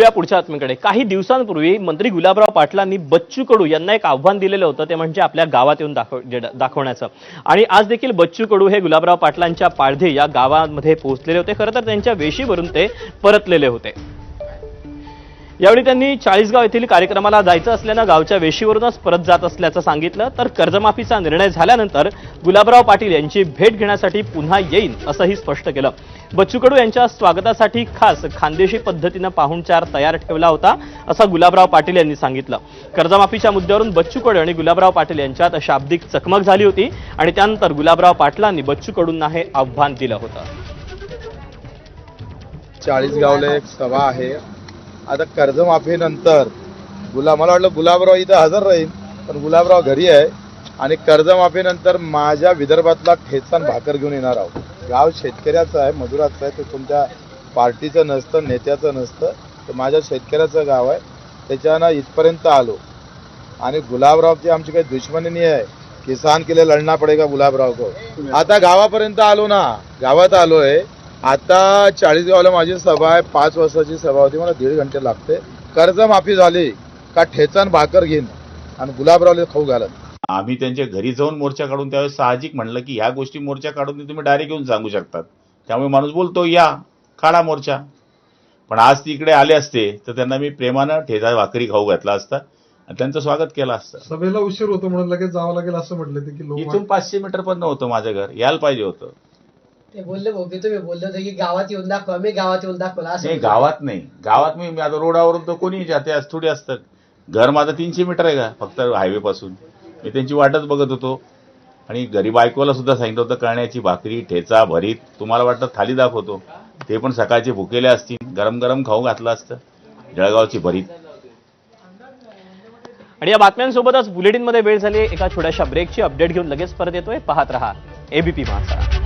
वळूया पुढच्या बातमीकडे. काही दिवसांपूर्वी मंत्री गुलाबराव पाटलांनी बच्चू कडू यांना एक आव्हान दिलेलं होतं ते म्हणजे आपल्या गावात येऊन दाखव दाखवण्याचं. आणि आज देखील बच्चू कडू हे गुलाबराव पाटलांच्या पाळधे या गावामध्ये पोहोचलेले होते. खरं तर त्यांच्या वेशीवरून ते परतलेले होते. यावेळी त्यांनी चाळीसगाव येथील कार्यक्रमाला जायचं असल्यानं गावच्या वेशीवरूनच परत जात असल्याचं सांगितलं. तर कर्जमाफीचा निर्णय झाल्यानंतर गुलाबराव पाटील यांची भेट घेण्यासाठी पुन्हा येईन असंही स्पष्ट केलं. बच्चू कडू यांच्या स्वागतासाठी खास खानदेशी पद्धतीनं पाहुणचार तयार ठेवला होता असं गुलाबराव पाटील यांनी सांगितलं. कर्जमाफीच्या मुद्द्यावरून बच्चू कडू आणि गुलाबराव पाटील यांच्यात शाब्दिक चकमक झाली होती आणि त्यानंतर गुलाबराव पाटलांनी बच्चू कडूंना हे आव्हान दिलं होतं. चाळीसगावला एक सभा आहे. आता कर्जमाफीनंतर गुलाब मला वाटलं गुलाबराव इथं हजर राहील पण गुलाबराव घरी आहे आणि कर्जमाफीनंतर माझ्या विदर्भातला ठेचान भाकर घेऊन येणार आहोत. गाव शेतकऱ्याचं आहे मजुराचं आहे ते तुमच्या पार्टीचं नसतं नेत्याचं नसतं तर माझ्या शेतकऱ्याचं गाव आहे. त्याच्यानं इथपर्यंत आलो. आणि गुलाबरावची आमची काही दुश्मनी नाही आहे. किसान किले लिए लढना पडेगा गुलाबराव को आता गावापर्यंत आलो ना. गावात आलो आहे आता चाळीसगावला माझी सभा आहे. पाच वाजताची सभा होती. मला दीड घंटे लागते. कर्जमाफी झाली का ठेचान भाकर घेईन आणि गुलाबरावला खाऊ घालत. आम्ही त्यांच्या घरी जाऊन मोर्चा काढून त्यावेळेस साहजिक म्हणलं की ह्या गोष्टी मोर्चा काढून तुम्ही डायरेक्ट येऊन सांगू शकतात. त्यामुळे माणूस बोलतो या काढा मोर्चा. पण आज ती इकडे आले असते तर त्यांना मी प्रेमानं ठेचा भाकरी खाऊ घातला असता आणि त्यांचं स्वागत केलं असतं. सभेला उशीर होतो म्हणून लगेच जावं लागेल असं म्हटलं ते की लोक इथून पाचशे मीटर पण नव्हतं माझं घर. यायला पाहिजे होतं. ते बोलले भाऊ की तुम्ही बोलले होते की गावात येऊन दाखवा मी गावात येऊन दाखवला असं नाही. गावात नाही. गावात मी मी आता रोडावरून तर कोणी जाते आज थोडी असतं घर माझं तीनशे मीटर आहे का फक्त हायवे पासून मी त्यांची वाटच बघत होतो. आणि घरी बायकोला सुद्धा सांगितलं होतं कळण्याची भाकरी ठेचा भरीत तुम्हाला वाटतं थाली दाखवतो. ते पण सकाळचे भुकेले असतील. गरम गरम खाऊ घातलं असतं. जळगावची भरीत. आणि या बातम्यांसोबतच बुलेटिनमध्ये वेळ झाली एका छोट्याशा ब्रेकची अपडेट घेऊन लगेच परत येतोय. पाहत रहा. एबीपी माझा